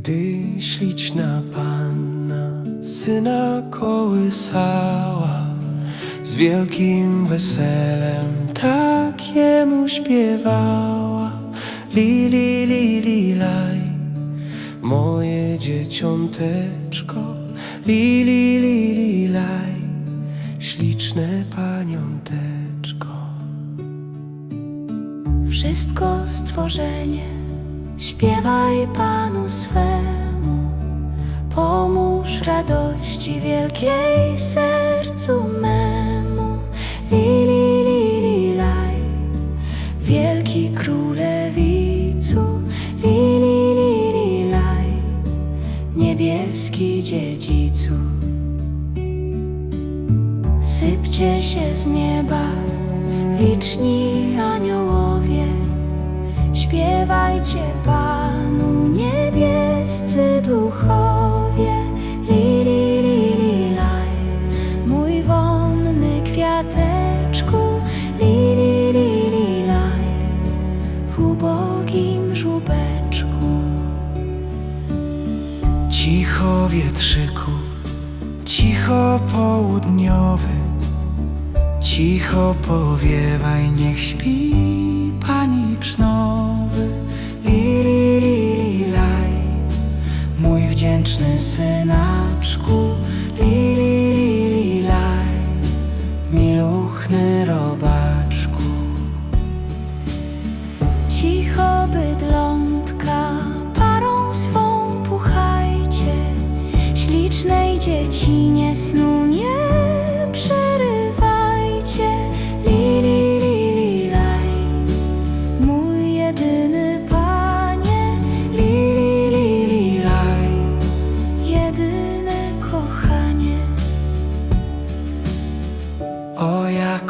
Gdy śliczna panna syna kołysała Z wielkim weselem tak jemu śpiewała. Li, li, li, li, laj Moje dzieciąteczko. Li, li, li, li, laj Śliczne paniąteczko. Wszystko stworzenie śpiewaj Panu swemu. Pomóż radości wielkiej sercu memu. Li, li, li, li, laj. Wielki królewicu. Li, li, li, li, laj. Niebieski dziedzicu. Sypcie się z nieba liczni aniołowie. Śpiewajcie Panu Cicho wietrzyku, cicho południowy, cicho powiewaj, niech śpi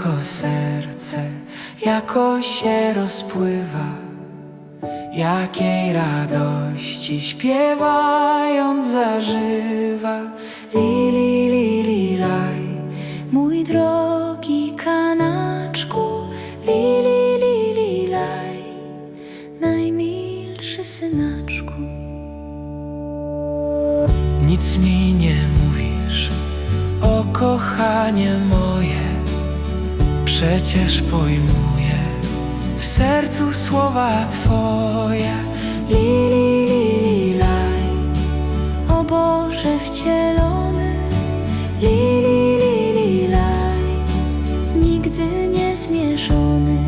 O, jako serce, jako się rozpływa, jakiej radości śpiewając zażywa. Li, li, laj, Mój drogi kanaczku, li, li, li, li, laj, najmilszy synaczku. nic mi nie mówisz, o kochanie moje, przecież pojmuję w sercu słowa Twoje. Li, li, li, li, laj. O Boże wcielony, li, li, li, li, laj, nigdy nie zmierzony.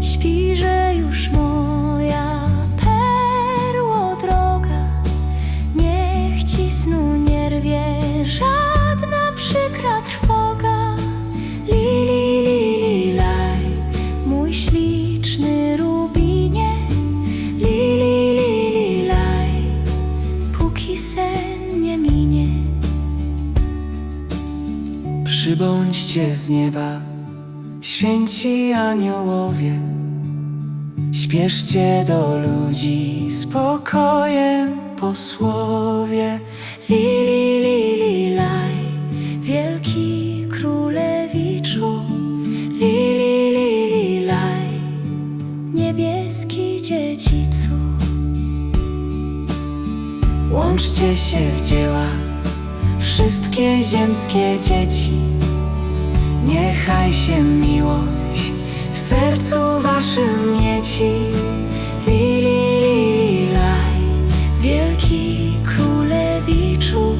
Śpiże już moja perło droga, niech ci snu nie rwie żadna Przybądźcie z nieba, święci aniołowie. Śpieszcie do ludzi spokojem posłowie. Li, li, li, li, laj, wielki królewiczu. Li, li, li, li, laj, niebieski dziedzicu. Łączcie się w dzieła, wszystkie ziemskie dzieci. Niechaj się miłość w sercu waszym mieci. Li, li, li, li, laj, Wielki królewiczu.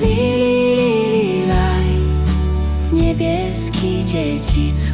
li, li, li, li, laj. niebieski dziedzicu.